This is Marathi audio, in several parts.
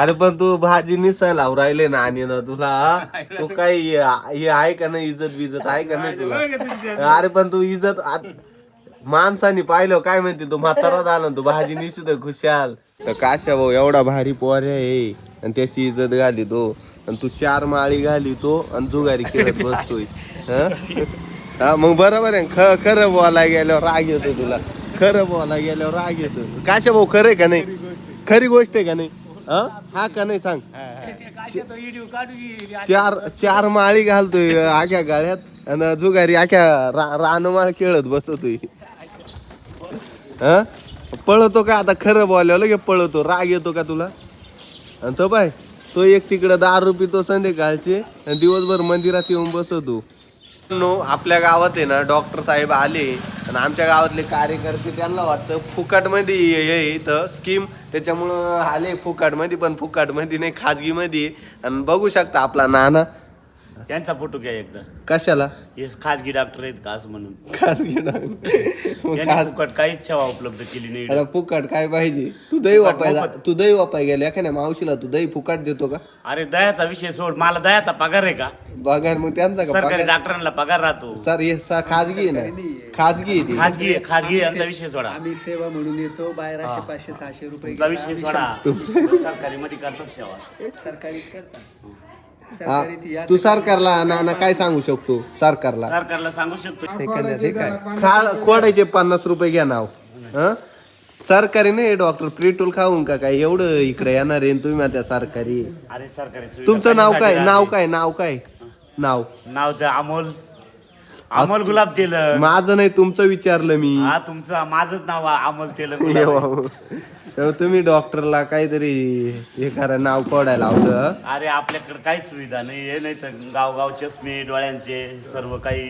अरे पण तू भाजी निसाय लावून राहिले ना आणि ना तुला? तू काही हे आहे का नाही इज्जत बिजत आहे का नाही तुला? अरे पण तू इज्जत माणसाने पाहिलं काय म्हणते तू? म्हातारा झाला ना, तू भाजी निसू खुशाल. तर काशा भाऊ एवढा भारी पोऱ्या आहे आणि त्याची इज्जत घाली तो. आणि तू चार माळी घाली तो आणि जुगारी खेळत बसतोय. हं? हा मग बरोबर आहे. ख खरं बोलायला गेल्यावर राग येतो तुला. खरं बोलायला गेल्यावर राग येतो. काशा भाऊ खरं आहे का नाही? खरी गोष्ट आहे का नाही? हं? हा का नाही सांग? चार चार माळी घालतोय आख्या गाळ्यात. आणि जुगारी आख्या रा रानमाळ खेळत बसतोय. हं? पळतो का आता? खरं बोलावं लगे पळतो. राग येतो का तुला? आणि तो बाय तो एक तिकडं दारू पितो संध्याकाळचे आणि दिवसभर मंदिरात येऊन बसतो. नो आपल्या गावात आहे ना डॉक्टर साहेब आले. आणि आमच्या गावातले कार्यकर्ते त्यांना वाटतं फुकटमध्ये हे इथं स्कीम त्याच्यामुळं आले फुकटमध्ये पण फुकटमध्ये नाही खाजगीमध्ये. आणि बघू शकता आपला नाना. त्यांचा फोटो घ्या एकदा. कशाला? हे खाजगी डॉक्टर आहेत का असं म्हणून. खाजगी डॉक्टर. फुकट काहीच सेवा उपलब्ध केली नाही. अरे फुकट काय पाहिजे? तू दही वापायला तू दही वापाय गेला एखाद्या मावशीला? तू दही फुकट देतो का? अरे दयाचा विषय सोड. मला दयाचा पगार आहे का? बघा मग त्यांचा का? सरकारी पगार? डॉक्टरांना पगार राहतो. सर हे सा- खाजगी आहे ना? खाजगी आहे ती. खाजगी खाजगी यांचा विषय सोडा. आम्ही सेवा म्हणून येतो. बाहेर असे पाचशे सहाशे रुपये तुमचा. विषय सोडा. सरकारी मध्ये करतात सेवा. सरकारी करता हा, सरकारी ती सरकारला नाना काय सांगू शकतो? सरकारला. सरकारला सांगू शकतो. ते काय खोडायचे पन्नास रुपये घ्या नाव. हं? सरकारी नाही डॉक्टर. पेट्रोल खाऊन का काय? एवढं इकडे येणार आहे आणि तुम्ही आता सरकारी. अरे सरकारी सुविधा तुमचं नाव काय? नाव? काय? नाव काय? नाव नाव. अमोल. अमोल गुलाब तेलंग माझं नाही तुमचं विचारलं मी. हा तुमचं माझंच नाव आहे, अमोल तेलंग गुलाब. तुम्ही डॉक्टरला काहीतरी हे करा नाव कोडायला लावलं अरे आपल्याकडे काहीच सुविधा नाही. हे नाही तर गावगाव चष्मे डोळ्यांचे सर्व काही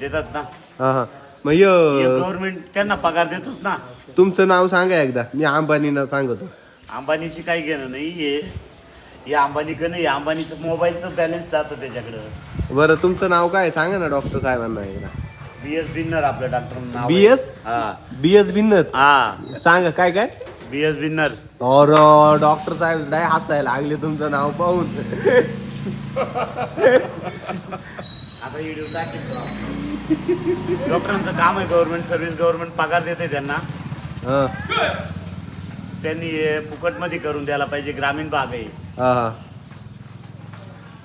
देतात ना. हा हा. मग य गव्हर्नमेंट त्यांना पगार देतोच ना. तुमचं नाव सांगा एकदा. मी अंबानीना सांगतो. अंबानीशी काही घेणं नाही हे हे अंबानीकडे नाही अंबानीचं मोबाईलचं बॅलन्स जातं त्याच्याकडं. बरं तुमचं नाव काय सांगा ना डॉक्टर साहेबांना एकदा. बी एस बिन्नर आपल्या डॉक्टर नाव BS? हा. बी एस बिन्नत हा. सांगा काय काय? बी एस बिन्नर और डॉक्टर साहेब डाय हसायला लागले तुमचं नाव पाहून. आता व्हिडिओ डॉक्टरांचं काम आहे गव्हर्नमेंट सर्व्हिस गव्हर्नमेंट पगार देते त्यांना. हा. त्यांनी हे फुकटमध्ये करून द्यायला पाहिजे ग्रामीण भाग आहे. हा हा.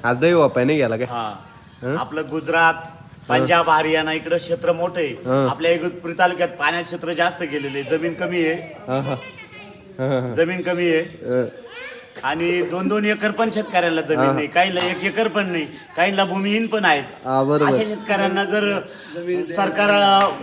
आज दैव वापाय नाही गेला काय? हा? आपलं गुजरात पंजाब हरियाणा इकडं क्षेत्र मोठं. आहे आपल्या इगतपुरी तालुक्यात पाण्यात क्षेत्र जास्त गेलेले जमीन कमी आहे. जमीन कमी आहे. आणि दोन दोन एकर पण शेतकऱ्यांना जमीन नाही. काहींना एक एकर पण नाही. काहींना भूमिहीन पण आहेत. बरोबर. अशा शेतकऱ्यांना जर सरकार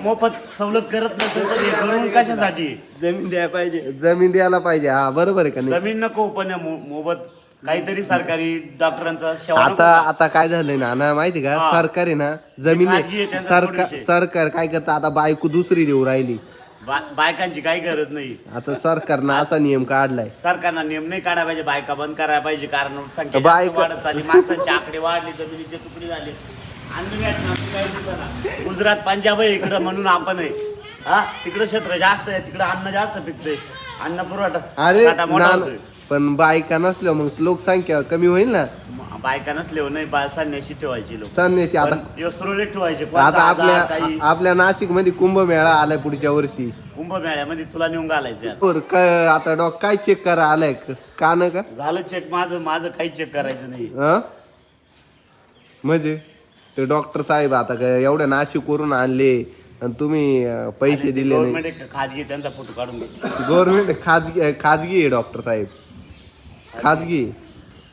मोफत सवलत करत नसेल तर हे करून कशासाठी? जमीन द्यायला पाहिजे. जमीन द्यायला पाहिजे. हा बरोबर आहे का जमीन नको पण मो- मोबत काहीतरी सरकारी डॉक्टरांचा सेवा नको आता? आता काय झालंय ना ना माहिती का? हा. सरकार आहे ना जमीन खाजगी आहे, त्यांचा सरकार. सरकार काय करतं? आता बायको दुसरी देऊ राहिली. बा- बायकांची काही गरज नाही. आता सरकारनं असा नियम काढलाय. सरकारनं नियम नाही काढायला पाहिजे. बायका बंद करायला पाहिजे. कारण संख्या बायका- वाढत चालली. माणसांचे आकडे वाढले जमिनीचे तुकडे झाले. काही दिवसांना. गुजरात पंजाब आहे इकडं म्हणून आपण आहे. हा तिकडं क्षेत्र जास्त आहे. तिकडं अन्न जास्त पिकतंय. अन्न पुरवठा अरे साठा मोठा ना होतोय. पण बायका नसल्या मग लोकसंख्या कमी होईल ना? म- बायका नसले नाही बा संन्याशी ठेवायची लोक. संन्यासी आता यस्रोले ठेवायचे. आता आजार, आपल्या काही आपल्या नाशिकमध्ये कुंभमेळा आलाय पुढच्या वर्षी. कुंभमेळ्यामध्ये तुला नेऊन घालायचं बरं, काय आता डॉक काय चेक करा आलाय कान का झालं चेक माझं माझं काही चेक करायचं नाही. हं? म्हणजे? ते डॉक्टर साहेब आता काय एवढ्या नाशिक वरून आणले आणि तुम्ही अं, पैसे दिले नाही. गव्हर्नमेंट खाजगी त्यांचा फोटो काढून घेतला. गव्हर्नमेंट खाजगी खाजगी आहे डॉक्टर साहेब. खाजगी.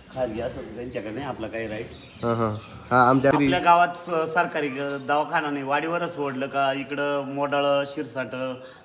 खाजगी असं त्यांच्याकडे नाही आपला काही राईट हा हा हा आमच्या घरी. आपल्या गावात स- सरकारी ग- दवाखाना नाही वाडीवरच सोडलं का? इकडं मोडाळ शिरसाट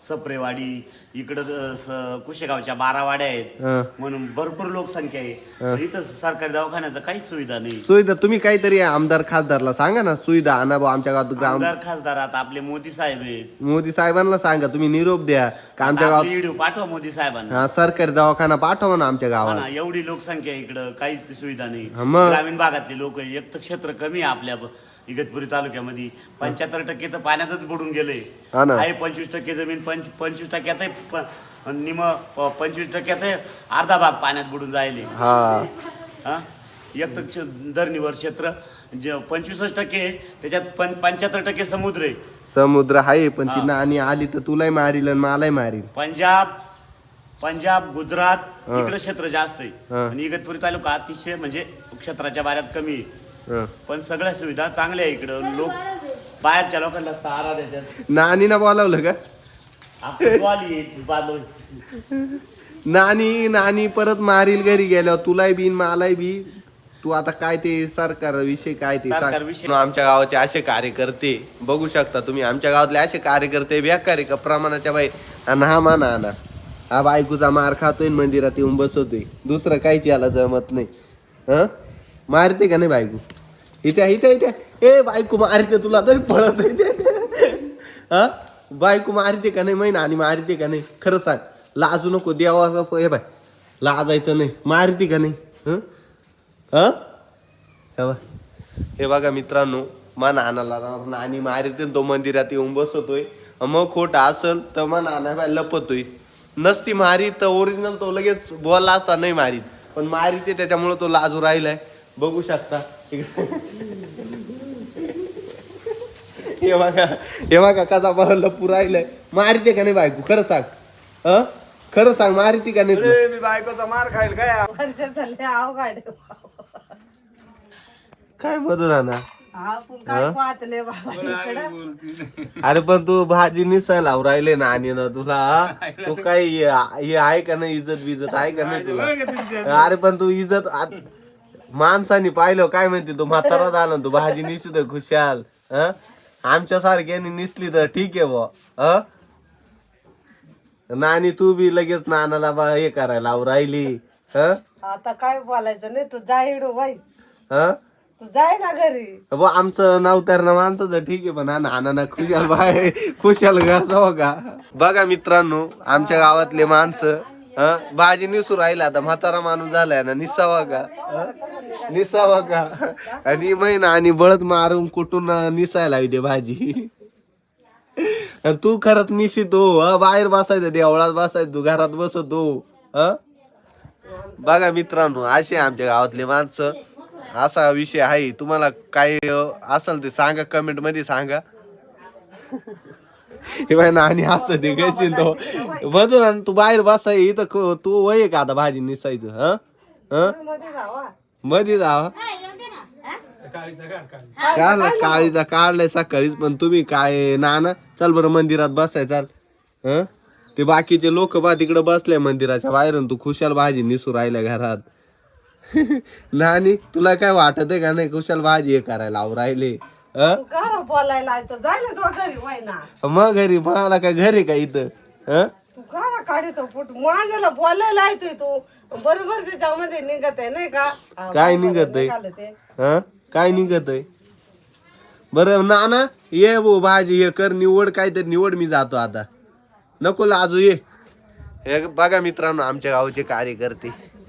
सप्रेवाडी इकडं स- कुशेगावच्या बारा वाड्या आहेत. म्हणून भरपूर लोकसंख्या आहे. इथं सरकारी दवाखान्याचं काहीच सुविधा नाही. सुविधा तुम्ही काहीतरी आमदार खासदारला सांगा ना सुविधा आणा आमच्या गावात ग्राम आमदार खासदार आता आपले मोदी साहेब आहेत. मोदी साहेबांना सांगा तुम्ही निरोप द्या. का आमच्या आपली गावात व्हिडिओ पाठवा मोदी साहेबांना. हा सरकारी दवाखाना पाठवा ना आमच्या हा गावात. ना एवढी लोकसंख्या आहे इकडं काहीच सुविधा नाही. हा मग. ग्रामीण भागातले लोक एक तर क्षेत्र कमी आहे आपल्या ब- इगतपुरी तालुक्यामध्ये. पंच्याहत्तर टक्के तर पाण्यातच बुडून गेले. हा ना. आहे पंचवीस टक्के जमीन पंच पंचवीस टक्के आता प- आणि निम प- पंचवीस टक्क्यात आहे, अर्धा भाग पाण्यात बुडून जायले हा. हा? एक टक्के धरणीवर क्षेत्र जे पंचवीसच टक्के आहे, त्याच्यात पण पंच्याहत्तर टक्के समुद्र आहे. समुद्र आहे पण ती नाणी आली तर तुलाही मारील आणि मलाही मारील. पंजाब पंजाब गुजरात. इकडे क्षेत्र जास्त आहे. हा. आणि इगतपुरी तालुका अतिशय म्हणजे क्षेत्राच्या बाऱ्यात कमी आहे. पण सगळ्या सुविधा चांगल्या आहे इकडं. लोक बाहेरच्या लोकांना सहारा देतात. नानीना बोलावलं का? आपण ट्रॉली आहे, बांधून. नानी नानी परत मारील घरी गेल्यावर तुलाही बी मलाही बी. तू आता काय ते सरकार विषय काय ते सांग. सरकारविषयी- आमच्या गावाचे असे कार्यकर्ते बघू शकता तुम्ही आमच्या गावातले असे कार्यकर्ते बेकार का प्रमाणाच्या बाई आणि हा माना ना. हा बायकोचा मार खातोय आणि मंदिरात येऊन बसवतोय. दुसरं काहीच याला जमत नाही. ह? मारते का नाही बायको? इथे इथे इथे ए बायको मारते तुला तरी पळत इथे हा? बायको मारते का नाही? महिना आणि मारते का नाही? खरं सांग. लाजू नको देवा हे बाय. लाजायचं नाही. मारते का नाही? हं? हं? हे हे बघा मित्रांनो मा नानाला नानी मारते आणि तो मंदिरात येऊन बसवतोय मग खोट असल तर मा नाना बाय लपतोय. नसती मारी तर ओरिजिनल तो लगेच बोलला असता नाही मारीत. पण मारिते त्याच्यामुळे तो लाजू राहिलाय. बघू शकता. हे बघा हे बघा कसा मला लपू राहिलाय मारते का नाही बायको? खरं सांग. हं? खरं सांग मारते का नाही तू? मी बायकोचा मार खाईल काय? वर्ष झाले अवघड काय आपण बाबा इकडं. अरे पण तू भाजी निसाय लावून राहिले ना आणि ना तुला? तू काही हे आहे का नाही इज्जत बिजत आहे का नाही तुला? अरे पण तू इज्जत आत- माणसाने पाहिलं काय म्हणते तू म्हातारा झाला ना तू भाजी निसू दे खुशाल हं? आमच्या सारख्याने निसली तर ठीक आहे बुवा हं? नानी तू बी लगेच नानाला बा हे करायला राहिली हं? आता काय बोलायचं नाही तू जा बाई हं? तू जाय ना घरी व आमचं नाव तर ना माणसाचं ठीक आहे पण हा नाना खुशाल बाय खुशाल घासावं का बघा मित्रांनो आमच्या गावातले माणसं हं, भाजी निसू राहिला आता म्हातारा माणूस झालाय ना निसावा का? हं? निसावा का? आणि महिना आणि बळद मारून कुठून निसायला दे भाजी? आणि तू खरंच निशितो हो, हं? बाहेर बसायचं देवळात बसायचं तू घरात बसतो हो, हं? बघा मित्रांनो असे आमच्या गावातले माणसं. असा विषय आहे. तुम्हाला काय असेल ते सांगा कमेंटमध्ये सांगा. हे बाई नानी असं ते कशी तो मधून आणि तू बाहेर बसाय इथं क- तू वय का आता भाजी निसायचं हं? हं? मध्ये जावा. मध्ये जावा काढला काळीचा काढलाय सकाळीच पण तुम्ही काय नाना चल बरं मंदिरात बसाय चाल. हं? ते बाकीचे लोक बा तिकडे बसले मंदिराच्या बाहेर आणि तू खुशाल भाजी निसू राहिल्या घरात. नानी तुला काय वाटत आहे का नाही कुशाल भाजी हे करायला आव राहिले? हं? घरा बोलायला तो घरी ना मग घरी मला काय घर का इथं? हं? तू घरा काढतो फुट. माझ्याला बोलायला येतोय तू. बरोबर त्याच्यामध्ये निघत आहे नाही का? हा, काय निघत आहे? निघालं ते. हं? काय निघत आहे? बरं नाना ये भो भाजी हे कर निवड काहीतरी निवड मी जातो आता. नको लाजू ये. हे बघा मित्रांनो आमच्या गावचे कार्यकर्ते.